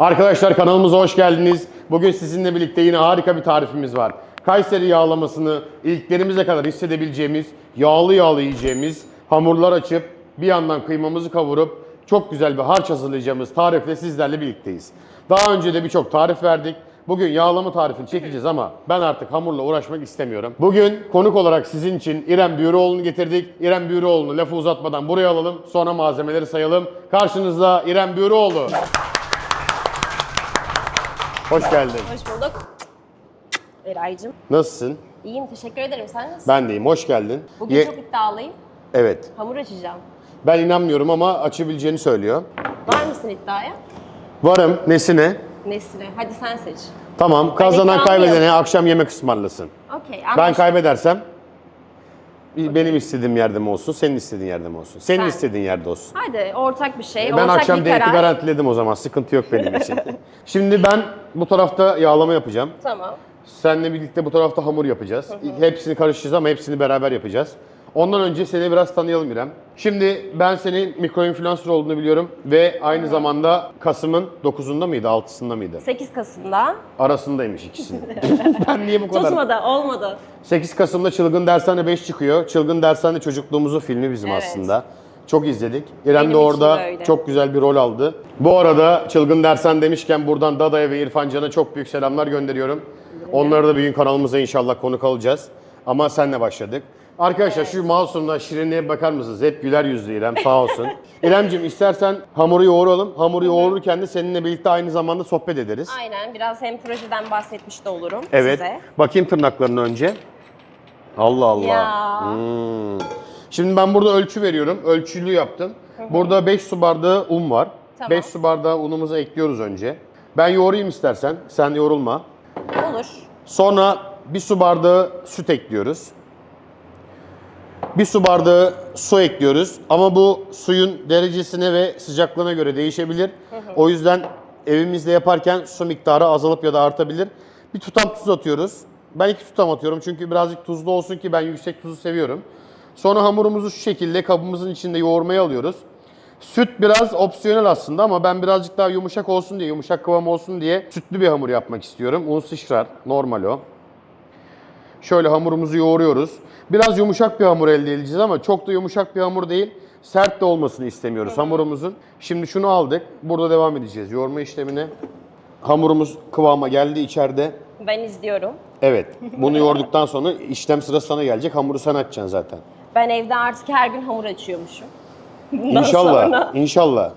Arkadaşlar kanalımıza hoş geldiniz. Bugün sizinle birlikte yine harika bir tarifimiz var. Kayseri yağlamasını ilklerimize kadar hissedebileceğimiz, yağlı yağlı yiyeceğimiz hamurlar açıp bir yandan kıymamızı kavurup çok güzel bir harç hazırlayacağımız tarifle sizlerle birlikteyiz. Daha önce de birçok tarif verdik. Bugün yağlama tarifini çekeceğiz ama ben artık hamurla uğraşmak istemiyorum. Bugün konuk olarak sizin için İrem Büyüroğlu'nu getirdik. İrem Büyüroğlu'nu lafı uzatmadan buraya alalım. Sonra malzemeleri sayalım. Karşınızda İrem Büyüroğlu. Hoş geldin. Hoş bulduk. Eray'cığım. Nasılsın? İyiyim, teşekkür ederim. Sen nasılsın? Ben deyim. Hoş geldin. Bugün Ye- çok iddialıyım. Evet. Hamur açacağım. Ben inanmıyorum ama açabileceğini söylüyor. Var mısın iddiaya? Varım. Nesine? Nesine? Hadi sen seç. Tamam. Kazanan iddialıyım. kaybedene akşam yemek ısmarlasın. Okey, Ben anlaştık. kaybedersem benim istediğim yerde mi olsun, senin istediğin yerde mi olsun? Senin Sen. istediğin yerde olsun. Hadi ortak bir şey, Ben ortak akşam bir diyeti karar. garantiledim o zaman. Sıkıntı yok benim için. Şimdi ben bu tarafta yağlama yapacağım. Tamam. Seninle birlikte bu tarafta hamur yapacağız. Hepsini karıştıracağız ama hepsini beraber yapacağız. Ondan önce seni biraz tanıyalım İrem. Şimdi ben senin mikroinfluencer olduğunu biliyorum ve aynı zamanda Kasım'ın 9'unda mıydı, 6'sında mıydı? 8 Kasım'da. Arasındaymış ikisinin. ben niye bu kadar... Tutmadı, olmadı. 8 Kasım'da Çılgın Dershane 5 çıkıyor. Çılgın Dershane çocukluğumuzun filmi bizim Evet. aslında. Çok izledik. İrem Benim de için orada de öyle. çok güzel bir rol aldı. Bu arada Çılgın Dershane demişken buradan Dada'ya ve İrfan Can'a çok büyük selamlar gönderiyorum. Onları da bir gün kanalımıza inşallah konuk alacağız. Ama senle başladık. Arkadaşlar şu mouse'umla şirinliğe bakar mısınız? Hep güler yüzlü İrem sağ olsun. İremciğim istersen hamuru yoğuralım. Hamuru yoğururken de seninle birlikte aynı zamanda sohbet ederiz. Aynen, biraz hem projeden bahsetmiş de olurum Evet. size. Bakayım tırnaklarını önce. Allah Allah. Ya. Hmm. Şimdi ben burada ölçü veriyorum. Ölçülü yaptım. Burada 5 su bardağı un var. Tamam. 5 su bardağı unumuzu ekliyoruz önce. Ben yoğurayım istersen. Sen yorulma. Olur. Sonra bir su bardağı süt ekliyoruz. Bir su bardağı su ekliyoruz. Ama bu suyun derecesine ve sıcaklığına göre değişebilir. O yüzden evimizde yaparken su miktarı azalıp ya da artabilir. Bir tutam tuz atıyoruz. Ben iki tutam atıyorum çünkü birazcık tuzlu olsun ki ben yüksek tuzu seviyorum. Sonra hamurumuzu şu şekilde kabımızın içinde yoğurmaya alıyoruz. Süt biraz opsiyonel aslında ama ben birazcık daha yumuşak olsun diye, yumuşak kıvam olsun diye sütlü bir hamur yapmak istiyorum. Un sıçrar, normal o. Şöyle hamurumuzu yoğuruyoruz. Biraz yumuşak bir hamur elde edeceğiz ama çok da yumuşak bir hamur değil. Sert de olmasını istemiyoruz hamurumuzun. Şimdi şunu aldık. Burada devam edeceğiz yoğurma işlemine. Hamurumuz kıvama geldi içeride. Ben izliyorum. Evet. Bunu yoğurduktan sonra işlem sırası sana gelecek. Hamuru sen açacaksın zaten. Ben evde artık her gün hamur açıyormuşum. Bundan İnşallah. sonra- İnşallah.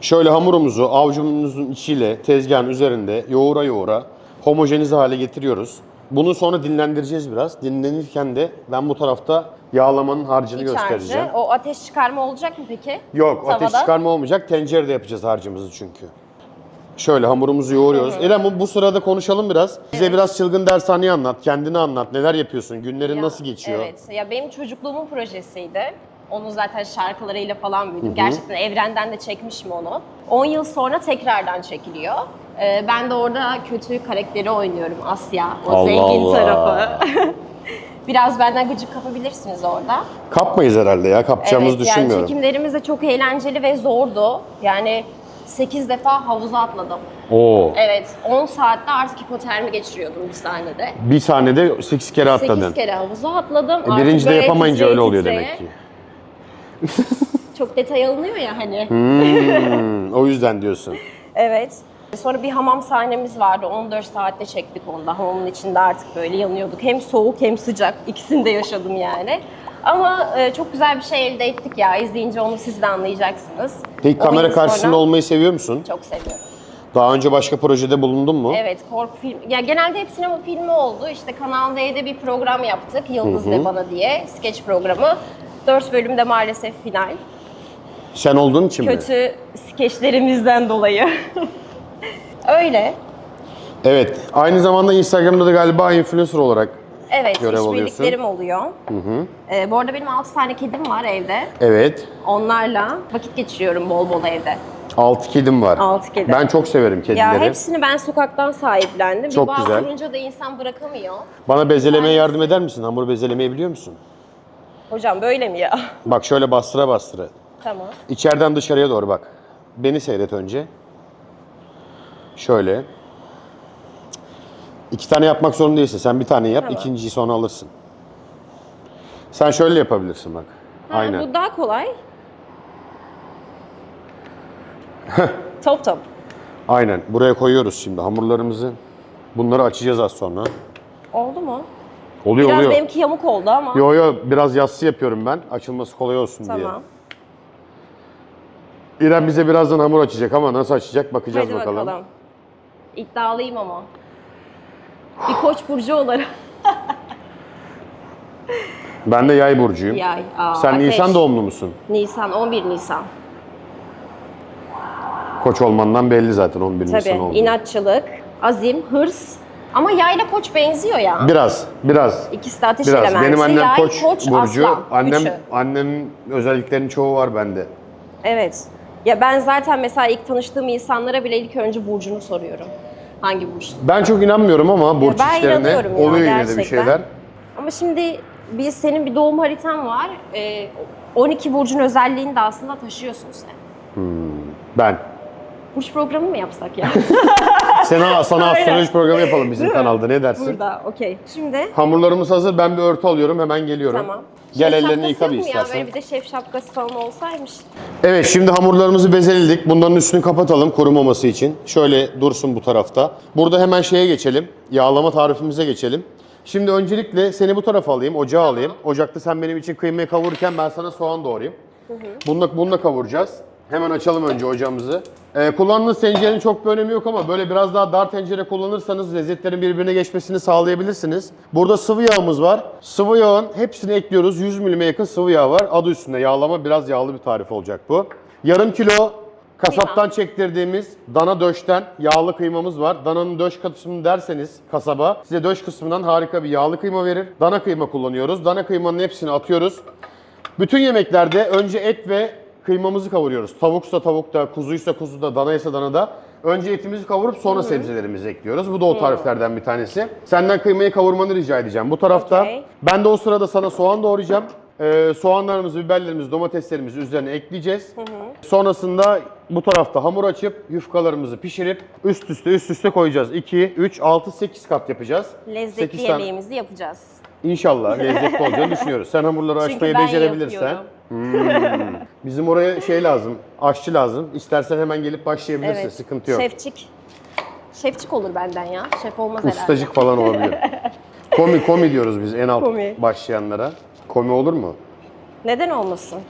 Şöyle hamurumuzu avucumuzun içiyle tezgahın üzerinde yoğura yoğura homojenize hale getiriyoruz. Bunu sonra dinlendireceğiz biraz. Dinlenirken de ben bu tarafta yağlamanın harcını İç göstereceğim. harcı. O ateş çıkarma olacak mı peki? Yok ateş Tavada. çıkarma olmayacak. Tencerede yapacağız harcımızı çünkü. Şöyle hamurumuzu yoğuruyoruz. İrem bu- bu sırada konuşalım biraz. Bize biraz çılgın dershaneyi anlat. Kendini anlat. Neler yapıyorsun? Günlerin Ya, nasıl geçiyor? Evet. Ya benim çocukluğumun projesiydi. Onun zaten şarkılarıyla falan büyüdüm. Gerçekten evrenden de çekmişim onu. 10 yıl sonra tekrardan çekiliyor. Ee, ben de orada kötü karakteri oynuyorum Asya. O Allah zengin Allah. tarafı. Biraz benden gıcık kapabilirsiniz orada. Kapmayız herhalde ya. Kapacağımızı evet, düşünmüyorum. Yani çekimlerimiz de çok eğlenceli ve zordu. Yani 8 defa havuza atladım. Oo. Evet, 10 saatte artık hipotermi geçiriyordum bir sahnede. Bir sahnede 8 kere atladın. 8 kere havuza atladım. E, birinci de yapamayınca öyle oluyor titreye- demek ki. Çok detay alınıyor ya hani. Hmm, o yüzden diyorsun. Evet. Sonra bir hamam sahnemiz vardı. 14 saatte çektik onu da. Hamamın içinde artık böyle yanıyorduk. Hem soğuk hem sıcak. İkisini de yaşadım yani. Ama e, çok güzel bir şey elde ettik ya. İzleyince onu siz de anlayacaksınız. Peki O kamera karşısında sonra olmayı seviyor musun? Çok seviyorum. Daha önce başka projede bulundun mu? Evet, korku film. Ya genelde hep sinema filmi oldu. İşte Kanal D'de bir program yaptık. Yıldız ve Bana diye. Skeç programı. 4 bölümde maalesef final. Sen olduğun için mi? Kötü skeçlerimizden dolayı. Öyle. Evet. Aynı zamanda Instagram'da da galiba influencer olarak. Evet, Görev işbirliklerim oluyor. Ee, bu arada benim 6 tane kedim var evde. Evet. Onlarla vakit geçiriyorum bol bol evde. 6 kedim var. Altı kedi. Ben çok severim Ya kedileri. hepsini ben sokaktan sahiplendim. Çok bir bağ güzel. kurunca da insan bırakamıyor. Bana bezelemeye yardım eder misin? Hamur bezelemeyi biliyor musun? Hocam böyle mi ya? Bak şöyle bastıra bastıra. tamam. İçeriden dışarıya doğru bak. Beni seyret önce. Şöyle. İki tane yapmak zorunda değilsin. Sen bir tane yap, Tamam. ikinciyi sonra alırsın. Sen şöyle yapabilirsin bak. Ha, Aynen. Bu daha kolay. top top. Aynen. Buraya koyuyoruz şimdi hamurlarımızı. Bunları açacağız az sonra. Oldu mu? Oluyor Biraz oluyor. benimki yamuk oldu ama. Yo yo biraz yassı yapıyorum ben. Açılması kolay olsun diye. Tamam. İrem bize birazdan hamur açacak ama nasıl açacak bakacağız Hadi bakalım. bakalım. İddialıyım ama. Bir koç burcu olarak. Ben de yay burcuyum. Yay. Aa, Sen ateş. Nisan doğumlu musun? Nisan, 11 Nisan. Koç olmandan belli zaten 11 Nisan Tabii. inatçılık, azim, hırs. Ama yayla koç benziyor ya. Biraz, biraz. İkisi de ateş Biraz. elementi. Benim annem Yay, koç, burcu. aslan. Annem Üçü. annemin özelliklerinin çoğu var bende. Evet. Ya ben zaten mesela ilk tanıştığım insanlara bile ilk önce burcunu soruyorum. Hangi burçsun? Ben çok inanmıyorum ama burç ben işlerine inanıyorum ya, oluyor yine de bir gerçekten. şeyler. Ama şimdi bir senin bir doğum haritan var. Ee, 12 burcun özelliğini de aslında taşıyorsun sen. Ben. Burç programı mı yapsak ya? Sana, sana Aynen. astroloji programı yapalım bizim kanalda ne dersin? Burada, okey. Şimdi Hamurlarımız hazır. Ben bir örtü alıyorum. Hemen geliyorum. tamam. Gel Şef ellerini şapkası yıka bir mu ya? istersen. Böyle bir de şef şapkası falan olsaymış. Evet şimdi hamurlarımızı bezeledik. Bunların üstünü kapatalım kurumaması için. Şöyle dursun bu tarafta. Burada hemen şeye geçelim. Yağlama tarifimize geçelim. Şimdi öncelikle seni bu tarafa alayım, ocağa alayım. Ocakta sen benim için kıymayı kavururken ben sana soğan doğrayayım. Bununla, bununla kavuracağız. Hemen açalım önce ocağımızı. Ee, kullandığınız tencerenin çok bir önemi yok ama böyle biraz daha dar tencere kullanırsanız lezzetlerin birbirine geçmesini sağlayabilirsiniz. Burada sıvı yağımız var. Sıvı yağın hepsini ekliyoruz. 100 milime yakın sıvı yağ var. Adı üstünde yağlama biraz yağlı bir tarif olacak bu. Yarım kilo kasaptan çektirdiğimiz dana döşten yağlı kıymamız var. Dananın döş kısmını derseniz kasaba size döş kısmından harika bir yağlı kıyma verir. Dana kıyma kullanıyoruz. Dana kıymanın hepsini atıyoruz. Bütün yemeklerde önce et ve kıymamızı kavuruyoruz. Tavuksa tavukta, kuzuysa kuzuda, danaysa danada. Önce etimizi kavurup sonra sebzelerimizi ekliyoruz. Bu da o tariflerden bir tanesi. Senden kıymayı kavurmanı rica edeceğim. Bu tarafta Okey. ben de o sırada sana soğan doğrayacağım. Ee, soğanlarımızı, biberlerimizi, domateslerimizi üzerine ekleyeceğiz. Sonrasında bu tarafta hamur açıp yufkalarımızı pişirip üst üste üst üste koyacağız. 2, 3, 6, 8 kat yapacağız. Lezzetli Sekiz tane- yemeğimizi yapacağız. İnşallah lezzetli olacağını düşünüyoruz. Sen hamurları Çünkü açmayı becerebilirsen. Hmm. Bizim oraya şey lazım, aşçı lazım. İstersen hemen gelip başlayabilirsin, Evet. sıkıntı yok. Şefçik. Şefçik olur benden ya. Şef olmaz herhalde. Ustacık falan olabilir. komi komi diyoruz biz en alt Komi. başlayanlara. Komi olur mu? Neden olmasın?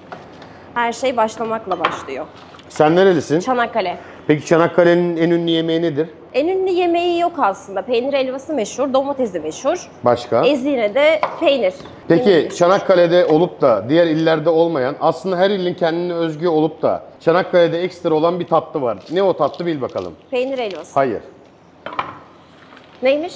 Her şey başlamakla başlıyor. Sen nerelisin? Çanakkale. Peki Çanakkale'nin en ünlü yemeği nedir? En ünlü yemeği yok aslında. Peynir helvası meşhur, domatesi meşhur. Başka? Ezine'de peynir. Peki. Çanakkale'de olup da diğer illerde olmayan, aslında her ilin kendine özgü olup da Çanakkale'de ekstra olan bir tatlı var. Ne o tatlı bil bakalım. Peynir helvası. Hayır. Neymiş?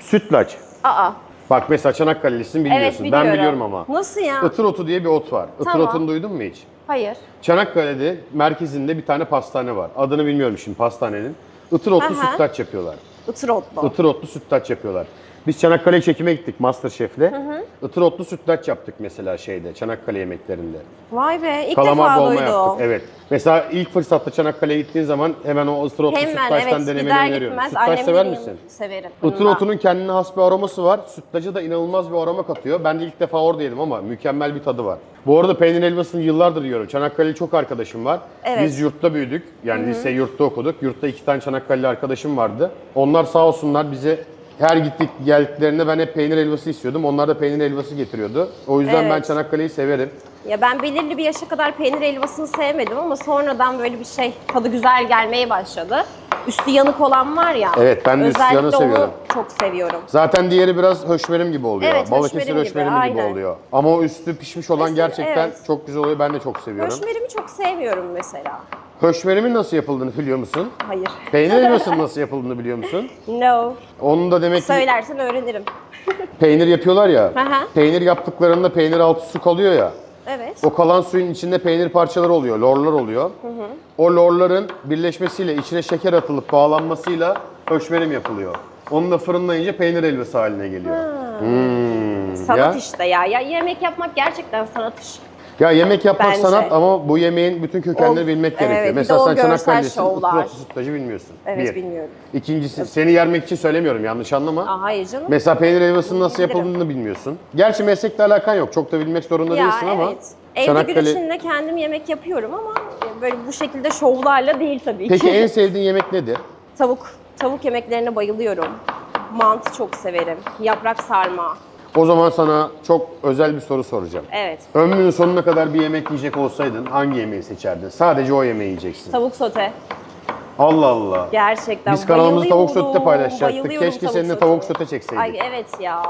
Sütlaç. Aa. Bak mesela Çanakkale'lisin biliyorsun. Evet biliyorum. Ben biliyorum ama. Nasıl ya? Itır otu diye bir ot var. Itır Tamam. otunu duydun mu hiç? Hayır. Çanakkale'de merkezinde bir tane pastane var. Adını bilmiyorum şimdi pastanenin. Itır otlu Aha. sütlaç yapıyorlar. Itır otlu. Itır otlu sütlaç yapıyorlar. Biz Çanakkale'ye çekime gittik Masterchef'le. Itır otlu sütlaç yaptık mesela şeyde Çanakkale yemeklerinde. Vay be ilk Kalamar defa dolma duydum. yaptık. Evet. Mesela ilk fırsatta Çanakkale'ye gittiğin zaman hemen o ıtır otlu Hemen sütlaçtan evet denemeni gider öneriyorum. gitmez Sütlaç annemin sever misin? Severim. Itır Bundan. otunun kendine has bir aroması var. Sütlaca da inanılmaz bir aroma katıyor. Ben de ilk defa orada yedim ama mükemmel bir tadı var. Bu arada peynir helvasını yıllardır yiyorum. Çanakkale'li çok arkadaşım var. Evet. Biz yurtta büyüdük. Yani lise yurtta okuduk. Yurtta iki tane Çanakkale'li arkadaşım vardı. Onlar sağ olsunlar bize her gittik geldiklerinde ben hep peynir helvası istiyordum. Onlar da peynir helvası getiriyordu. O yüzden ben Evet. Çanakkale'yi severim. Ya ben belirli bir yaşa kadar peynir helvasını sevmedim ama sonradan böyle bir şey tadı güzel gelmeye başladı. Üstü yanık olan var ya. Evet, ben de üstü özellikle yanığı onu seviyorum. çok seviyorum. Zaten diğeri biraz höşmerim gibi oluyor. Evet, Balıkesir höşmerim gibi, höşmerimi gibi, aynen. oluyor. Ama o üstü pişmiş olan Mesela, gerçekten evet. çok güzel oluyor. Ben de çok seviyorum. Höşmerimi çok sevmiyorum mesela. Höşmerimin nasıl yapıldığını biliyor musun? Hayır. Peynir helvasının nasıl yapıldığını biliyor musun? No. Onun da demek ki Söylersen öğrenirim. peynir yapıyorlar ya. Aha. Peynir yaptıklarında peynir altı su kalıyor ya. Evet. O kalan suyun içinde peynir parçaları oluyor, lorlar oluyor. O lorların birleşmesiyle içine şeker atılıp bağlanmasıyla höşmerim yapılıyor. Onu da fırınlayınca peynir helvası haline geliyor. Hmm, Sanat ya. işte ya. ya. Yemek yapmak gerçekten sanat iş. Ya yemek yapmak Bence. sanat ama bu yemeğin bütün kökenleri O- bilmek evet, gerekiyor. bir de Mesela o sen görsel Çanakkale'desin, şovlar. ıspıtı sütlacı bilmiyorsun. Evet, bilmiyorum. İkincisi, seni yermek için söylemiyorum yanlış anlama. Aa, hayır canım. Mesela peynir helvasının nasıl Bilirim. yapıldığını bilmiyorsun. Gerçi meslekle alakan yok. Çok da bilmek zorunda ya değilsin ama. evet. Evde gün içinde kendim yemek yapıyorum ama böyle bu şekilde şovlarla değil tabii Peki ki. en sevdiğin yemek nedir? Tavuk, tavuk yemeklerine bayılıyorum. Mantı çok severim. Yaprak sarma. O zaman sana çok özel bir soru soracağım. Evet. Ömrünün sonuna kadar bir yemek yiyecek olsaydın hangi yemeği seçerdin? Sadece o yemeği yiyeceksin. Tavuk sote. Allah Allah. Gerçekten Biz kanalımızda tavuk sote paylaşacaktık. Keşke seninle tavuk sote çekseydik. Ay evet ya.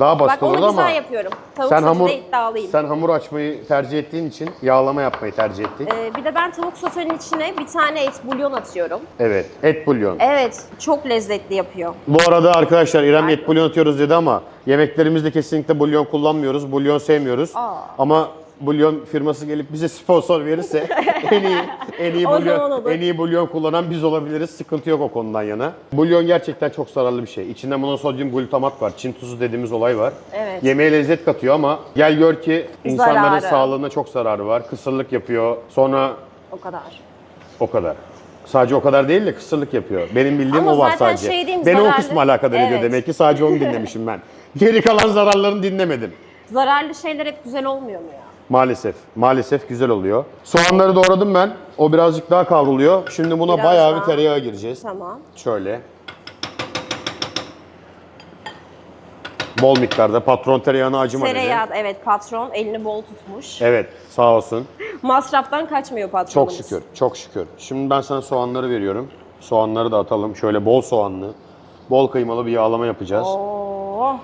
Daha basit Bak onu olurdu güzel ama yapıyorum. Tavuk sen hamur iddialıyım. sen hamur açmayı tercih ettiğin için yağlama yapmayı tercih ettik. Ee, bir de ben tavuk sotenin içine bir tane et bulyon atıyorum. Evet, et bulyon. Evet, çok lezzetli yapıyor. Bu arada arkadaşlar İrem et bulyon atıyoruz dedi ama yemeklerimizde kesinlikle bulyon kullanmıyoruz. Bulyon sevmiyoruz. Aa. Ama bulyon firması gelip bize sponsor verirse en iyi en iyi O zaman bulyon olur. en iyi bulyon kullanan biz olabiliriz. Sıkıntı yok o konudan yana. Bulyon gerçekten çok zararlı bir şey. İçinde monosodyum glutamat var. Çin tuzu dediğimiz olay var. Evet. Yemeğe lezzet katıyor ama gel gör ki insanların Zararı. sağlığına çok zararı var. Kısırlık yapıyor. Sonra O kadar. o kadar. Sadece o kadar değil de kısırlık yapıyor. Benim bildiğim Ama o var zaten sadece. şey mi, Beni o zararlı- kısmı alakadar ediyor Evet. demek ki. Sadece onu dinlemişim ben. Geri kalan zararlarını dinlemedim. Zararlı şeyler hep güzel olmuyor mu ya? Maalesef. Maalesef güzel oluyor. Soğanları doğradım ben. O birazcık daha kavruluyor. Şimdi buna Biraz bayağı daha. bir tereyağı gireceğiz. Tamam. Şöyle. Bol miktarda. Patron tereyağını acıma dedi. Tereyağı, evet patron elini bol tutmuş. Evet sağ olsun. Masraftan kaçmıyor Çok patronumuz. şükür. Çok şükür. Şimdi ben sana soğanları veriyorum. Soğanları da atalım. Şöyle bol soğanlı. Bol kıymalı bir yağlama yapacağız. Oo.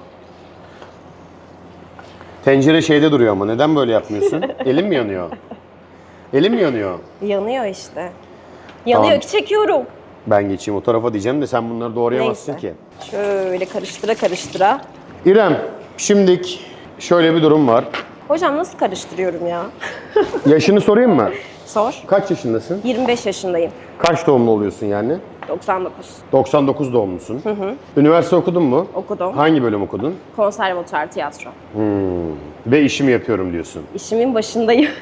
Tencere şeyde duruyor ama neden böyle yapmıyorsun? Elim mi yanıyor? Elim mi yanıyor? Yanıyor işte. Yanıyor Tamam. ki çekiyorum. Ben geçeyim o tarafa diyeceğim de sen bunları doğrayamazsın Neyse. ki. Şöyle karıştıra karıştıra. İrem, şimdilik şöyle bir durum var. Hocam nasıl karıştırıyorum ya? Yaşını sorayım mı? Sor. Kaç yaşındasın? 25 yaşındayım. Kaç doğumlu oluyorsun yani? 99. 99 doğumlusun. Üniversite okudun mu? Okudum. Hangi bölüm okudun? Konservatuar tiyatro. Ve işimi yapıyorum diyorsun. İşimin başındayım.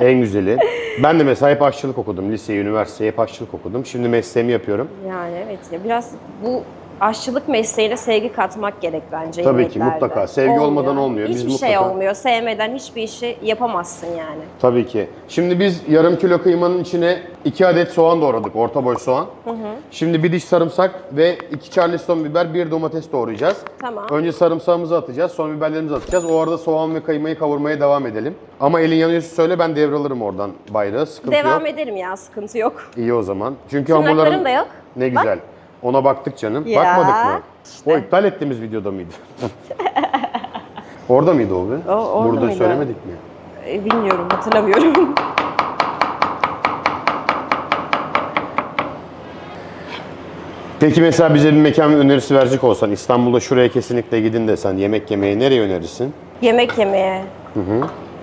En güzeli. Ben de mesela hep aşçılık okudum. Liseyi, üniversiteyi hep aşçılık okudum. Şimdi mesleğimi yapıyorum. yani evet ya biraz bu aşçılık mesleğine sevgi katmak gerek bence Tabii ki, yemeklerde. mutlaka. Sevgi olmadan olmuyor. Biz Hiçbir şey mutlaka- olmuyor. Sevmeden hiçbir işi yapamazsın yani. Tabii ki. Şimdi biz yarım kilo kıymanın içine 2 adet soğan doğradık. Orta boy soğan. Şimdi bir diş sarımsak ve 2 charleston biber, bir domates doğrayacağız. Tamam. Önce sarımsağımızı atacağız, sonra biberlerimizi atacağız. O arada soğan ve kıymayı kavurmaya devam edelim. Ama elin yanıyorsa söyle ben devralırım oradan bayrağı. Sıkıntı Devam yok. ederim ya sıkıntı yok. İyi o zaman. Çünkü Tırnaklarım hamurların... da yok. Ne güzel. Ona baktık canım. Ya, Bakmadık mı? işte. O iptal ettiğimiz videoda mıydı? orada mıydı o be? O- orada Burada mıydı? söylemedik mi? E, bilmiyorum hatırlamıyorum. Peki mesela bize bir mekan önerisi verecek olsan İstanbul'da şuraya kesinlikle gidin desen yemek yemeye nereye önerirsin? Yemek yemeye.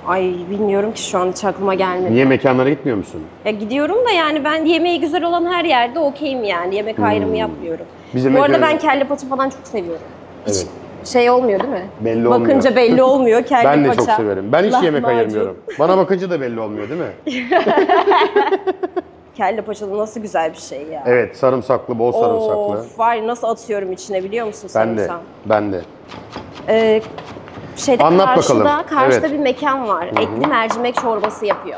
Ay bilmiyorum ki şu an hiç aklıma gelmedi. Niye mekanlara gitmiyor musun? Ya gidiyorum da yani ben yemeği güzel olan her yerde okeyim yani. Yemek ayrımı yapmıyorum. Hmm. Bize Bu arada ben kelle paça falan çok seviyorum. Hiç Evet. şey olmuyor değil mi? Belli Bakınca olmuyor. belli olmuyor kelle Ben de paça. çok severim. Ben hiç yemek ayırmıyorum. Bana bakınca da belli olmuyor değil mi? Kelle paça da nasıl güzel bir şey ya. Evet sarımsaklı, bol sarımsaklı. Of var nasıl atıyorum içine biliyor musun Ben de, ben de. Ee, şeyde Anlat karşıda, bakalım. karşıda Evet. bir mekan var. Etli mercimek çorbası yapıyor.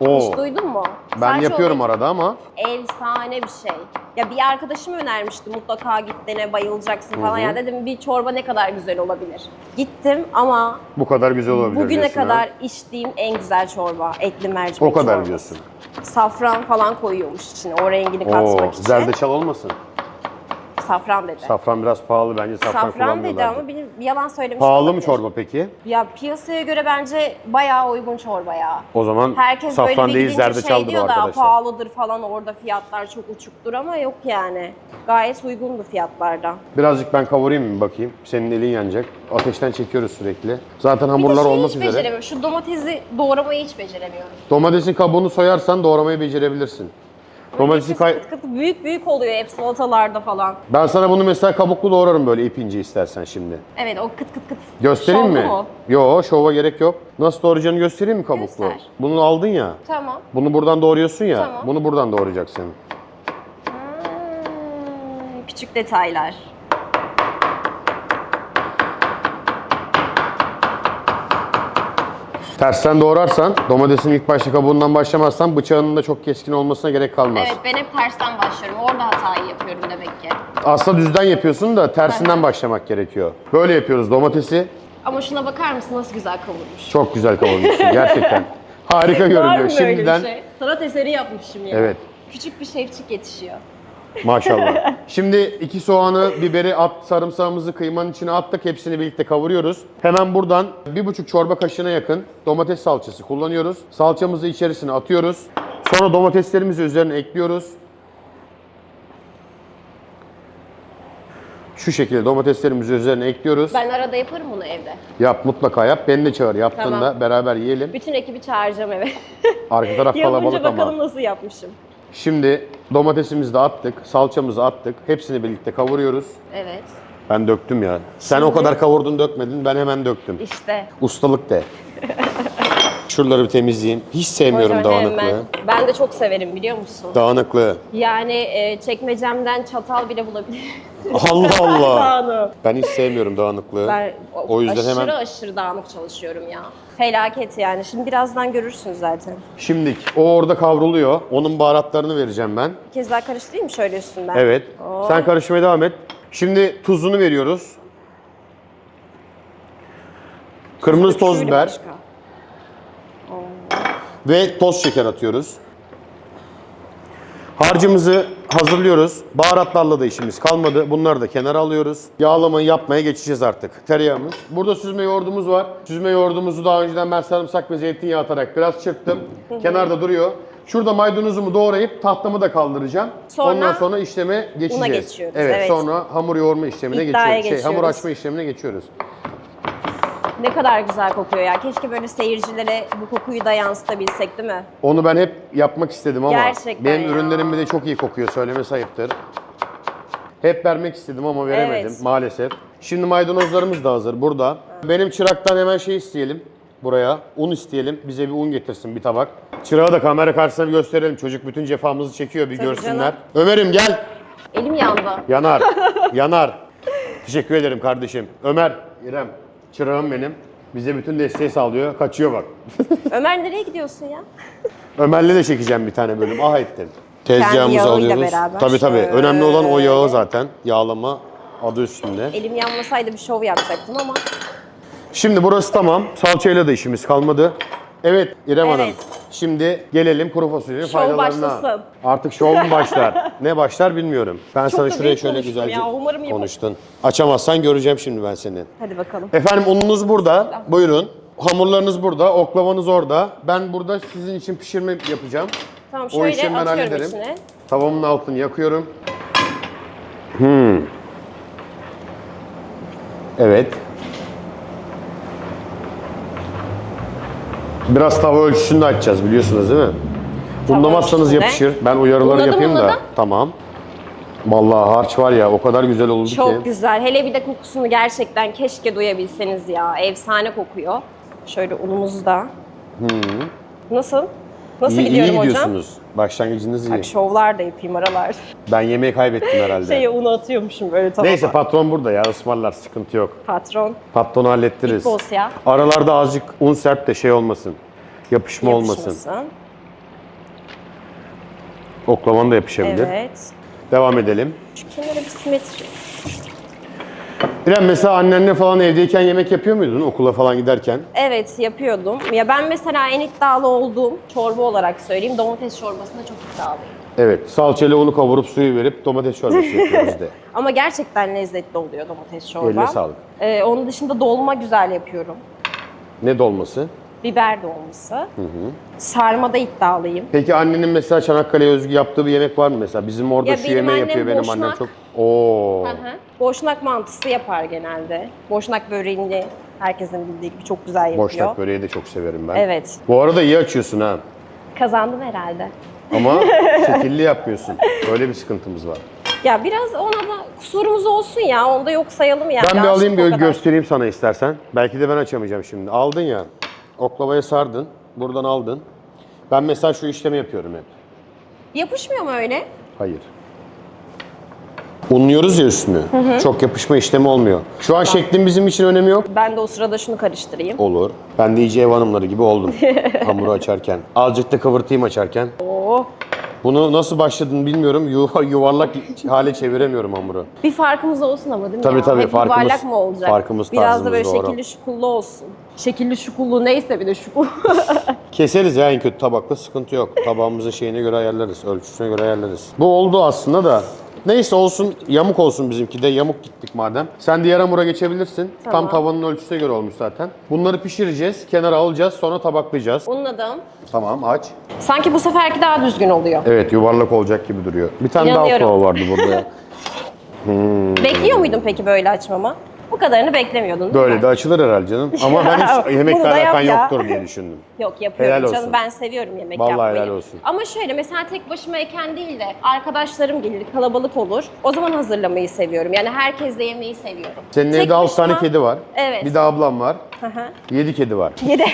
Oo. Hiç duydun mu? Ben Sadece yapıyorum o- arada ama Efsane bir şey. Ya bir arkadaşım önermişti mutlaka git dene bayılacaksın falan. Ya dedim bir çorba ne kadar güzel olabilir. Gittim ama bu kadar güzel olabilir bugüne diyorsun ha. kadar içtiğim en güzel çorba etli mercimek O kadar çorbası. diyorsun. Safran falan koyuyormuş içine o rengini Oo, katmak için. zerdeçal olmasın. Safran dedi. Safran biraz pahalı bence safran, Safran dedi ama benim bir yalan söylemiş Pahalı mı olabilir. çorba peki? Ya piyasaya göre bence bayağı uygun çorba ya. O zaman Herkes safran böyle bir değil zerdeçaldır şey diyor o da arkadaşlar. pahalıdır falan orada fiyatlar çok uçuktur ama yok yani. Gayet uygundu fiyatlarda. Birazcık ben kavurayım mı bakayım? Senin elin yanacak. Ateşten çekiyoruz sürekli. Zaten Bir de hamurlar şeyi olmak hiç üzere. beceremiyorum. Şu domatesi doğramayı hiç beceremiyorum. Domatesin kabuğunu soyarsan doğramayı becerebilirsin. Domatesi kay... Kıt kıt büyük büyük oluyor hep salatalarda falan. Ben sana bunu mesela kabuklu doğrarım böyle ipince istersen şimdi. Evet o kıt kıt kıt. Göstereyim Şovlu mi? mu? Yo, şova gerek yok. Nasıl doğrayacağını göstereyim mi kabuklu? Göster. Bunu aldın ya. Tamam. Bunu buradan doğruyorsun ya. Tamam. Bunu buradan doğrayacaksın. Hmm, küçük detaylar. Tersten doğrarsan, domatesin ilk başta kabuğundan başlamazsan bıçağının da çok keskin olmasına gerek kalmaz. Evet ben hep tersten başlıyorum. Orada hatayı yapıyorum demek ki. Aslında düzden yapıyorsun da tersinden başlamak gerekiyor. Böyle yapıyoruz domatesi. Ama şuna bakar mısın nasıl güzel kavurmuş. Çok güzel kavurmuşsun gerçekten. Harika Var görünüyor. mı böyle Şimdiden bir şey? Sanat eseri yapmışım ya. Evet. Küçük bir şefçik yetişiyor. Maşallah. Şimdi iki soğanı, biberi, at, sarımsağımızı kıymanın içine attık. Hepsini birlikte kavuruyoruz. Hemen buradan bir buçuk çorba kaşığına yakın domates salçası kullanıyoruz. Salçamızı içerisine atıyoruz. Sonra domateslerimizi üzerine ekliyoruz. Şu şekilde domateslerimizi üzerine ekliyoruz. Ben arada yaparım bunu evde. Yap mutlaka yap. Beni de çağır. Yaptığında Tamam. beraber yiyelim. Bütün ekibi çağıracağım eve. Arka taraf Yapınca kalabalık bakalım ama. nasıl yapmışım. Şimdi domatesimizi de attık. Salçamızı attık. Hepsini birlikte kavuruyoruz. Evet. Ben döktüm ya. Sen o kadar kavurdun dökmedin. Ben hemen döktüm. İşte. Ustalık de. Şuraları bir temizleyeyim. Hiç sevmiyorum Hocam dağınıklığı. hemen. Ben de çok severim biliyor musun? Dağınıklığı. Yani e, çekmecemden çatal bile bulabilirim. Allah Allah. Ben hiç sevmiyorum dağınıklığı. Ben o, yüzden aşırı hemen- aşırı dağınık çalışıyorum ya. Felaket yani. Şimdi birazdan görürsün zaten. Şimdilik o orada kavruluyor. Onun baharatlarını vereceğim ben. Bir kez daha karıştırayım mı şöyle üstünden? Evet. Oo. Sen karışmaya devam et. Şimdi tuzunu veriyoruz. Kırmızı toz biber başka. Ve toz şeker atıyoruz. Harcımızı hazırlıyoruz. Baharatlarla da işimiz kalmadı. Bunları da kenara alıyoruz. Yağlamayı yapmaya geçeceğiz artık. Tereyağımız. Burada süzme yoğurdumuz var. Süzme yoğurdumuzu daha önceden ben sarımsak ve zeytinyağı atarak biraz çırptım. Kenarda duruyor. Şurada maydanozumu doğrayıp tahtamı da kaldıracağım. Sonra Ondan sonra işleme geçeceğiz. geçiyoruz, Evet, evet. sonra hamur yoğurma işlemine İddiaya geçiyoruz. Şey, hamur geçiyoruz. açma işlemine geçiyoruz. Ne kadar güzel kokuyor ya. Keşke böyle seyircilere bu kokuyu da yansıtabilsek değil mi? Onu ben hep yapmak istedim ama Gerçekten benim ya. ürünlerim bir de çok iyi kokuyor söylemesi ayıptır. Hep vermek istedim ama veremedim Evet. maalesef. Şimdi maydanozlarımız da hazır burada. Benim çıraktan hemen şey isteyelim buraya. Un isteyelim. Bize bir un getirsin bir tabak. Çırağı da kamera karşısına bir gösterelim. Çocuk bütün cefamızı çekiyor bir Tabii görsünler. canım. Ömer'im gel. Elim yandı. Yanar. Yanar. Teşekkür ederim kardeşim. Ömer, İrem, çırağım benim. Bize bütün desteği sağlıyor. Kaçıyor bak. Ömer nereye gidiyorsun ya? Ömer'le de çekeceğim bir tane bölüm. Ah ettim. Tezgahımızı yağıyla alıyoruz. beraber Tabii tabii. şöyle. Önemli olan o yağı zaten. Yağlama adı üstünde. Elim yanmasaydı bir şov yapacaktım ama. Şimdi burası tamam. Salçayla da işimiz kalmadı. Evet İrem Hanım. Evet. Şimdi gelelim kuru fasulyenin Şov faydalarına. başlasın. Artık şov mu başlar? ne başlar bilmiyorum. Ben Çok sana da şuraya büyük şöyle konuştum güzelce ya, umarım yapar- konuştun. Açamazsan göreceğim şimdi ben seni. Hadi bakalım. Efendim ununuz burada. Buyurun. Hamurlarınız burada, oklavanız orada. Ben burada sizin için pişirme yapacağım. Tamam O şöyle işlemi ben atıyorum hallederim. içine. Tavamın altını yakıyorum. Hmm. Evet. Biraz tava ölçüsünde açacağız biliyorsunuz değil mi? Tava Unlamazsanız ölçüsünde. yapışır. Ben uyarıları Unladım, yapayım da. unladım. Tamam. Vallahi harç var ya o kadar güzel oldu Çok ki. güzel. Hele bir de kokusunu gerçekten keşke duyabilseniz ya. Efsane kokuyor. Şöyle unumuzu da. Nasıl? Nasıl İyi, iyi gidiyorum hocam? gidiyorsunuz. Başlangıcınız iyi. Bak şovlar da yapayım aralar. Ben yemeği kaybettim herhalde. Şeye unu atıyormuşum böyle tavama. Neyse patron burada ya ısmarlar sıkıntı yok. Patron. Patronu hallettiriz. Big ya. Aralarda azıcık un serp de şey olmasın. Yapışma olmasın. Yapışmasın. Oklavan da yapışabilir. Evet. Devam edelim. Şu kenara bir simetri. İrem mesela annenle falan evdeyken yemek yapıyor muydun okula falan giderken? Evet yapıyordum. Ya ben mesela en iddialı olduğum çorba olarak söyleyeyim domates çorbasında çok iddialıyım. Evet. Salçayla unu kavurup suyu verip domates çorbası yapıyoruz de. Ama gerçekten lezzetli oluyor domates çorba. Eline sağlık. Ee, onun dışında dolma güzel yapıyorum. Ne dolması? Biber dolması. Sarmada iddialıyım. Peki annenin mesela Çanakkale'ye özgü yaptığı bir yemek var mı mesela? Bizim orada Ya şu benim yemeği annem yapıyor benim boşnak. annem çok. Oo. Hı hı. Boşnak mantısı yapar genelde. Boşnak böreğini herkesin bildiği gibi çok güzel yapıyor. Boşnak böreği de çok severim ben. Evet. Bu arada iyi açıyorsun ha. Kazandım herhalde. Ama şekilli yapmıyorsun. Öyle bir sıkıntımız var. Ya biraz ona da kusurumuz olsun ya. Onu da yok sayalım yani. Ben bir alayım kadar. göstereyim sana istersen. Belki de ben açamayacağım şimdi. Aldın ya. Oklavaya sardın. Buradan aldın. Ben mesela şu işlemi yapıyorum hep. Yapışmıyor mu öyle? Hayır. Unluyoruz ya üstünü. Çok yapışma işlemi olmuyor. Şu an şeklin bizim için önemi yok. Ben de o sırada şunu karıştırayım. Olur. Ben de iyice ev hanımları gibi oldum hamuru açarken. Azıcık da kıvırtayım açarken. Oo. Bunu nasıl başladın bilmiyorum. Yuva, yuvarlak hale çeviremiyorum hamuru. Bir farkımız olsun ama değil mi Tabii, ya? tabii, Hep farkımız- yuvarlak mı olacak? farkımız, Biraz da böyle doğru. şekilli şukullu olsun. Şekilli şukullu neyse bir de şukullu. Keseriz ya en kötü tabakla sıkıntı yok. Tabağımızı şeyine göre ayarlarız, ölçüsüne göre ayarlarız. Bu oldu aslında da. Neyse olsun, yamuk olsun bizimki de. Yamuk gittik madem. Sen diğer hamura geçebilirsin. Tamam. Tam tavanın ölçüsüne göre olmuş zaten. Bunları pişireceğiz, kenara alacağız, sonra tabaklayacağız. Unladım. Tamam, aç. Sanki bu seferki daha düzgün oluyor. Evet, yuvarlak olacak gibi duruyor. Bir tane daha Yanıyorum. oklava vardı burada. ya. Bekliyor muydun peki böyle açmamı? Bu kadarını beklemiyordun Böyle mi? de açılır herhalde canım. Ama ben hiç yemekle alakan ya. yoktur diye düşündüm. Yok yapıyorum Helal canım. olsun. Ben seviyorum yemek Vallahi yapmayı. helal olsun. Ama şöyle mesela tek başıma eken değil de arkadaşlarım gelir, kalabalık olur. O zaman hazırlamayı seviyorum. Yani herkesle yemeği seviyorum. Senin Tek evde 6 tane kedi var. Evet. Bir de ablam var. Hı hı. 7 kedi var. Yedi.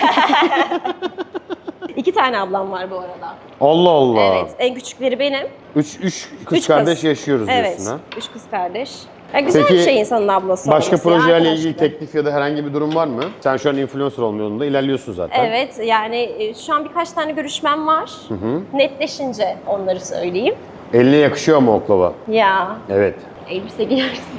İki tane ablam var bu arada. Allah Allah. Evet. En küçükleri benim. 3 3 kız Üç kardeş yaşıyoruz Evet. diyorsun ha. Üç kız kardeş. Ya güzel Peki, bir şey insanın ablası Başka olması projelerle ilgili teklif ya da herhangi bir durum var mı? Sen şu an influencer olma yolunda ilerliyorsun zaten. Evet yani e, şu an birkaç tane görüşmem var. Netleşince onları söyleyeyim. Eline yakışıyor mu oklava? Ya Evet. elbise giyersin.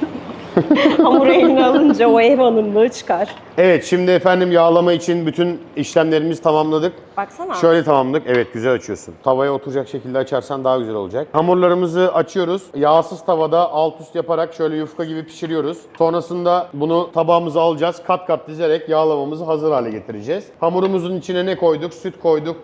Hamuru eline alınca o ev hanımlığı çıkar. Evet şimdi efendim yağlama için bütün işlemlerimizi tamamladık. Baksana. Şöyle tamamladık. Evet güzel açıyorsun. Tavaya oturacak şekilde açarsan daha güzel olacak. Hamurlarımızı açıyoruz. Yağsız tavada alt üst yaparak şöyle yufka gibi pişiriyoruz. Sonrasında bunu tabağımıza alacağız. Kat kat dizerek yağlamamızı hazır hale getireceğiz. Hamurumuzun içine ne koyduk? Süt koyduk,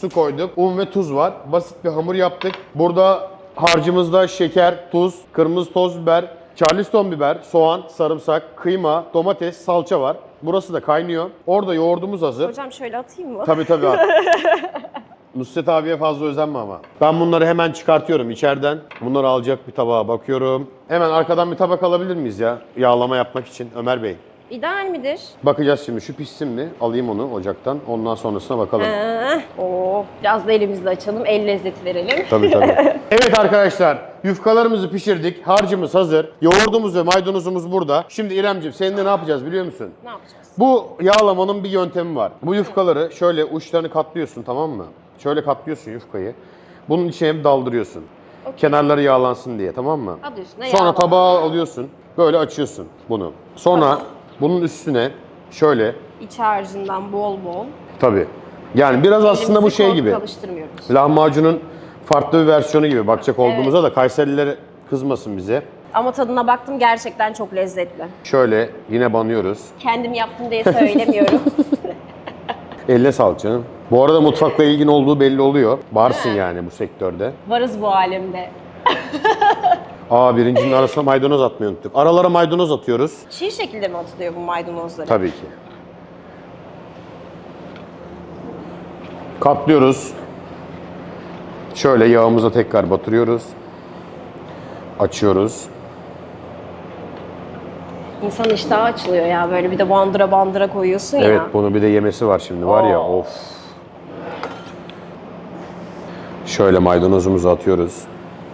su koyduk, un ve tuz var. Basit bir hamur yaptık. Burada harcımızda şeker, tuz, kırmızı toz biber, Charleston biber, soğan, sarımsak, kıyma, domates, salça var. Burası da kaynıyor. Orada yoğurdumuz hazır. Hocam şöyle atayım mı? Tabii tabii at. Nusret abiye fazla özenme ama. Ben bunları hemen çıkartıyorum içeriden. Bunları alacak bir tabağa bakıyorum. Hemen arkadan bir tabak alabilir miyiz ya? Yağlama yapmak için Ömer Bey. İdeal midir? Bakacağız şimdi şu pişsin mi? Alayım onu ocaktan. Ondan sonrasına bakalım. Ee, oo, biraz da elimizle açalım, el lezzeti verelim. Tabii tabii. evet arkadaşlar yufkalarımızı pişirdik. Harcımız hazır. Yoğurdumuz ve maydanozumuz burada. Şimdi İremciğim seninle ne yapacağız biliyor musun? Ne yapacağız? Bu yağlamanın bir yöntemi var. Bu yufkaları şöyle uçlarını katlıyorsun tamam mı? Şöyle katlıyorsun yufkayı. Bunun içine daldırıyorsun. Kenarları yağlansın diye tamam mı? Adı üstüne Sonra yağlama. tabağa alıyorsun. Böyle açıyorsun bunu. Sonra bunun üstüne şöyle İç harcından bol bol. tabii. Yani biraz aslında bu Elimizi şey gibi. Alıştırmıyoruz. Lahmacunun farklı bir versiyonu gibi bakacak olduğumuzda da Kayseriler kızmasın bize. Ama tadına baktım gerçekten çok lezzetli. Şöyle yine banıyoruz. Kendim yaptım diye söylemiyorum. Elle sağlık canım. Bu arada mutfakla ilgin olduğu belli oluyor. Varsın yani bu sektörde. Varız bu alemde. Aa birincinin arasına maydanoz atmayı unuttuk. Aralara maydanoz atıyoruz. Çiğ şekilde mi atılıyor bu maydanozları? Tabii ki. Katlıyoruz. Şöyle yağımıza tekrar batırıyoruz. Açıyoruz. İnsan iştahı açılıyor ya böyle bir de bandıra bandıra koyuyorsun ya. Evet bunu bir de yemesi var şimdi var ya Oo. of. Şöyle maydanozumuzu atıyoruz.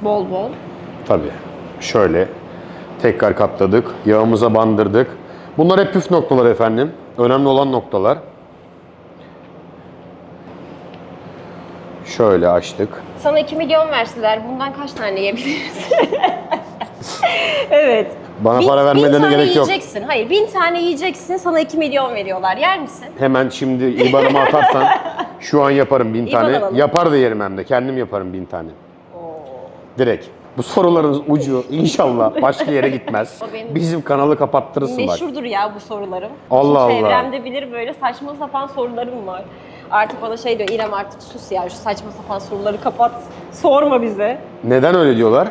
Bol bol. Tabii. Şöyle tekrar katladık. Yağımıza bandırdık. Bunlar hep püf noktalar efendim. Önemli olan noktalar. Şöyle açtık. Sana 2 milyon verseler bundan kaç tane yiyebiliriz? evet. Bana Bin- para bin vermelerine tane gerek yok. yiyeceksin. Hayır bin tane yiyeceksin sana 2 milyon veriyorlar. Yer misin? Hemen şimdi IBAN'ıma atarsan şu an yaparım bin İban tane. alalım. Yapar da yerim hem de. Kendim yaparım bin tane. Direkt. Bu soruların ucu inşallah başka yere gitmez. Benim- Bizim kanalı kapattırırsın bak. Meşhurdur ya bu sorularım. Allah Bütün Allah. Çevremde bilir böyle saçma sapan sorularım var. Artık bana şey diyor İrem artık sus ya şu saçma sapan soruları kapat. Sorma bize. Neden öyle diyorlar?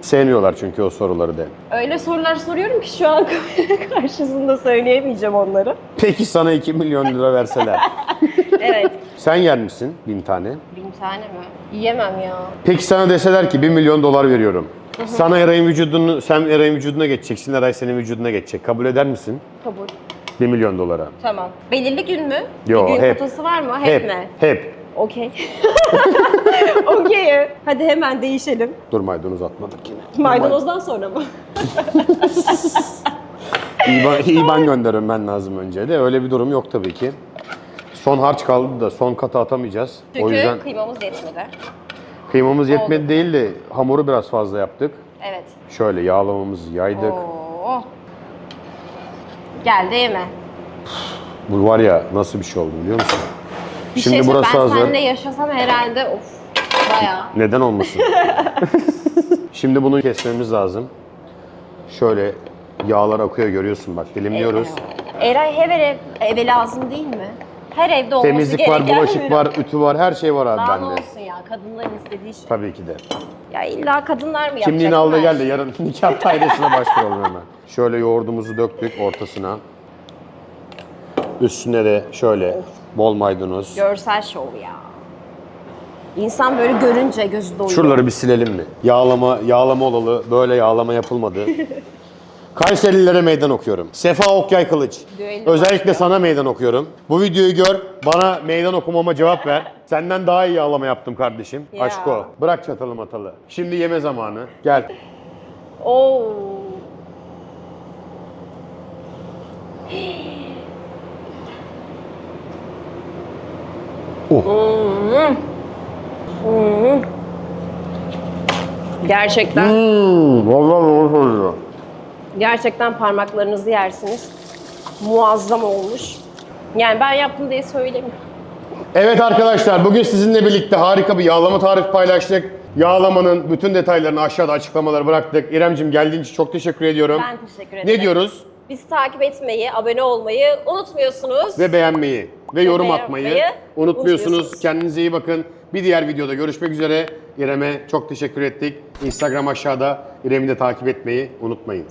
Sevmiyorlar çünkü o soruları de. Öyle sorular soruyorum ki şu an karşısında söyleyemeyeceğim onları. Peki sana 2 milyon lira verseler. Evet. Sen yer misin bin tane? Bin tane mi? Yiyemem ya. Peki sana deseler ki 1 milyon dolar veriyorum. Sana Eray'ın vücudunu, sen Eray'ın vücuduna geçeceksin, Eray senin vücuduna geçecek. Kabul eder misin? Kabul. 1 milyon dolara. Tamam. Belirli gün mü? Yo, bir gün hep. kotası var mı? Hep, mi? hep. Okey. Okey. Hadi hemen değişelim. Dur maydanoz atmadık yine. Maydanozdan sonra mı? İban, İban göndermem lazım önce de. Öyle bir durum yok tabii ki. Son harç kaldı da son katı atamayacağız. Çünkü o yüzden kıymamız yetmedi. kıymamız yetmedi değil de hamuru biraz fazla yaptık. Evet. Şöyle yağlamamızı yaydık. Oo. Gel yeme. Bu var ya nasıl bir şey oldu biliyor musun? Bir Şimdi şey burası ben hazır. seninle yaşasam herhalde of bayağı. Neden olmasın? Şimdi bunu kesmemiz lazım. Şöyle yağlar akıyor görüyorsun bak dilimliyoruz. Eray her ev, eve lazım değil mi? Her evde olması Temizlik var, gereken bulaşık bir- var, ütü var, her şey var abi Daha ne bende. olsun ya kadınların istediği şey. Tabii ki de. Ya illa kadınlar mı yapacak? Kimliğini al da gel de yarın nikah dairesine başvuralım hemen. Şöyle yoğurdumuzu döktük ortasına. Üstüne de şöyle bol maydanoz. Görsel şov ya. İnsan böyle görünce gözü doyuyor. Şuraları bir silelim mi? Yağlama, yağlama olalı, böyle yağlama yapılmadı. Kayserililere meydan okuyorum. Sefa Okyay Kılıç. Düello Özellikle başlıyor. sana meydan okuyorum. Bu videoyu gör, bana meydan okumama cevap ver. Senden daha iyi yağlama yaptım kardeşim. Ya. Aşko. Bırak çatalı matalı. Şimdi yeme zamanı. Gel. Oo. Oh. Hmm. Hmm. Gerçekten, Hmm, vallahi doğru söylüyor. Gerçekten parmaklarınızı yersiniz. Muazzam olmuş. Yani ben yaptım diye söylemiyorum. Evet arkadaşlar bugün sizinle birlikte harika bir yağlama tarifi paylaştık. Yağlamanın bütün detaylarını aşağıda açıklamaları bıraktık. İremcim geldiğin için çok teşekkür ediyorum. Ben teşekkür ederim. Ne diyoruz? Bizi takip etmeyi, abone olmayı unutmuyorsunuz. Ve beğenmeyi ve yorum beğenmeyi atmayı unutmuyorsunuz. unutmuyorsunuz. Kendinize iyi bakın. Bir diğer videoda görüşmek üzere. İrem'e çok teşekkür ettik. Instagram aşağıda. İrem'i de takip etmeyi unutmayın.